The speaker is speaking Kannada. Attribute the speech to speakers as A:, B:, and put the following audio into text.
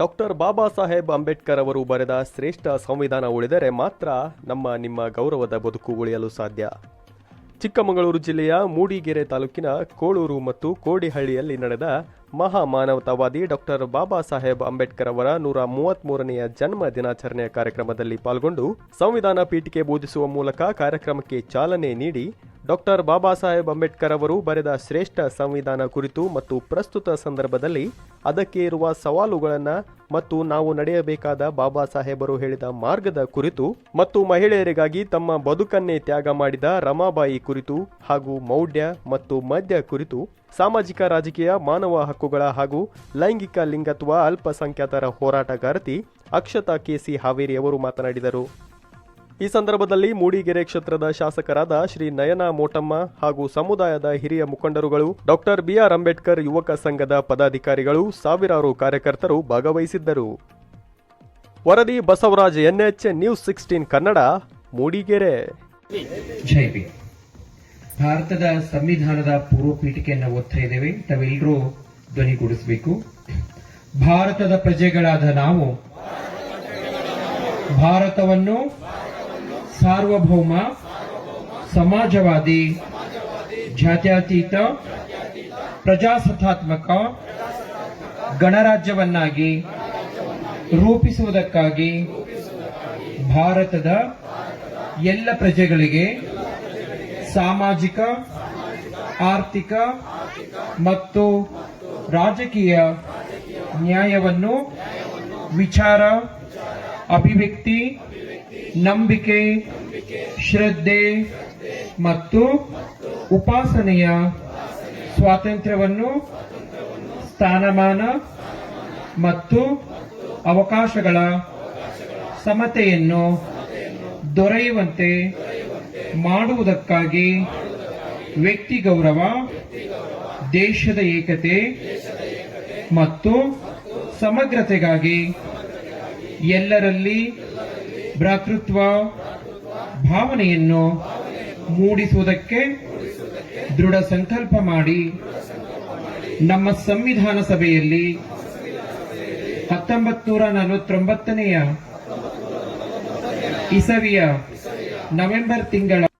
A: ಡಾಕ್ಟರ್ ಬಾಬಾ ಸಾಹೇಬ್ ಅಂಬೇಡ್ಕರ್ ಅವರು ಬರೆದ ಶ್ರೇಷ್ಠ ಸಂವಿಧಾನ ಉಳಿದರೆ ಮಾತ್ರ ನಮ್ಮ, ನಿಮ್ಮ ಗೌರವದ ಬದುಕು ಉಳಿಯಲು ಸಾಧ್ಯ. ಚಿಕ್ಕಮಗಳೂರು ಜಿಲ್ಲೆಯ ಮೂಡಿಗೆರೆ ತಾಲೂಕಿನ ಕೋಳೂರು ಮತ್ತು ಕೋಡಿಹಳ್ಳಿಯಲ್ಲಿ ನಡೆದ ಮಹಾ ಮಾನವತಾವಾದಿ ಡಾಕ್ಟರ್ ಬಾಬಾ ಸಾಹೇಬ್ ಅಂಬೇಡ್ಕರ್ ಅವರ ನೂರ ಮೂವತ್ಮೂರನೆಯ ಜನ್ಮ ದಿನಾಚರಣೆಯ ಕಾರ್ಯಕ್ರಮದಲ್ಲಿ ಪಾಲ್ಗೊಂಡು ಸಂವಿಧಾನ ಪೀಠಿಕೆ ಬೋಧಿಸುವ ಮೂಲಕ ಕಾರ್ಯಕ್ರಮಕ್ಕೆ ಚಾಲನೆ ನೀಡಿ ಡಾಕ್ಟರ್ ಬಾಬಾ ಸಾಹೇಬ್ ಅಂಬೇಡ್ಕರ್ ಅವರು ಬರೆದ ಶ್ರೇಷ್ಠ ಸಂವಿಧಾನ ಕುರಿತು ಮತ್ತು ಪ್ರಸ್ತುತ ಸಂದರ್ಭದಲ್ಲಿ ಅದಕ್ಕೆ ಇರುವ ಸವಾಲುಗಳನ್ನು ಮತ್ತು ನಾವು ನಡೆಯಬೇಕಾದ ಬಾಬಾ ಸಾಹೇಬರು ಹೇಳಿದ ಮಾರ್ಗದ ಕುರಿತು ಮತ್ತು ಮಹಿಳೆಯರಿಗಾಗಿ ತಮ್ಮ ಬದುಕನ್ನೇ ತ್ಯಾಗ ಮಾಡಿದ ರಮಾಬಾಯಿ ಕುರಿತು ಹಾಗೂ ಮೌಢ್ಯ ಮತ್ತು ಮದ್ಯ ಕುರಿತು ಸಾಮಾಜಿಕ ರಾಜಕೀಯ, ಮಾನವ ಹಕ್ಕುಗಳ ಹಾಗೂ ಲೈಂಗಿಕ ಲಿಂಗತ್ವ, ಅಲ್ಪಸಂಖ್ಯಾತರ ಹೋರಾಟಗಾರತಿ ಅಕ್ಷತಾ ಕೆಸಿ ಹಾವೇರಿ ಅವರು ಮಾತನಾಡಿದರು. ಈ ಸಂದರ್ಭದಲ್ಲಿ ಮೂಡಿಗೆರೆ ಕ್ಷೇತ್ರದ ಶಾಸಕರಾದ ಶ್ರೀ ನಯನ ಮೋಟಮ್ಮ ಹಾಗೂ ಸಮುದಾಯದ ಹಿರಿಯ ಮುಖಂಡರುಗಳು ಡಾಕ್ಟರ್ ಬಿಆರ್ ಅಂಬೇಡ್ಕರ್ ಯುವಕ ಸಂಘದ ಪದಾಧಿಕಾರಿಗಳು ಸಾವಿರಾರು ಕಾರ್ಯಕರ್ತರು ಭಾಗವಹಿಸಿದ್ದರು. ವರದಿ Basavaraj, NH news sixteen Kannada, Mudigere.
B: ಭಾರತದ ಸಂವಿಧಾನದ ಪೀಠಿಕೆಯನ್ನು ಇದ್ದೇವೆ. ತಾವೆಲ್ಲರೂ ಧ್ವನಿಗೂಡಿಸಬೇಕು ಭಾರತದ ಪ್ರಜೆಗಳಾದ ನಾವು, ಭಾರತವನ್ನು ಸಾರ್ವಭೌಮ, ಸಮಾಜವಾದಿ, ಜಾತ್ಯತೀತ, ಪ್ರಜಾಸತ್ತಾತ್ಮಕ, ಗಣರಾಜ್ಯವನ್ನಾಗಿ ರೂಪಿಸುವುದಕ್ಕಾಗಿ ಭಾರತದ ಎಲ್ಲ ಪ್ರಜೆಗಳಿಗೆ ಸಾಮಾಜಿಕ, ಆರ್ಥಿಕ ಮತ್ತು ರಾಜಕೀಯ ನ್ಯಾಯವನ್ನು ವಿಚಾರ, ಅಭಿವ್ಯಕ್ತಿ ನಂಬಿಕೆ ಶ್ರದ್ಧೆ ಮತ್ತು ಉಪಾಸನೆಯ ಸ್ವಾತಂತ್ರ್ಯವನ್ನು ಸ್ಥಾನಮಾನ ಮತ್ತು ಅವಕಾಶಗಳ ಸಮತೆಯನ್ನು ದೊರೆಯುವಂತೆ ಮಾಡುವುದಕ್ಕಾಗಿ ವ್ಯಕ್ತಿ ಗೌರವ ದೇಶದ ಏಕತೆ ಮತ್ತು ಸಮಗ್ರತೆಗಾಗಿ ಎಲ್ಲರಲ್ಲಿ ಭ್ರಾತೃತ್ವ ಭಾವನೆಯನ್ನು ಮೂಡಿಸುವುದಕ್ಕೆ ದೃಢ ಸಂಕಲ್ಪ ಮಾಡಿ ನಮ್ಮ ಸಂವಿಧಾನ ಸಭೆಯಲ್ಲಿ ಹತ್ತೊಂಬತ್ತು ನೂರ ನಲವತ್ತೊಂಬತ್ತನೆಯ ಇಸವಿಯ ನವೆಂಬರ್ ತಿಂಗಳ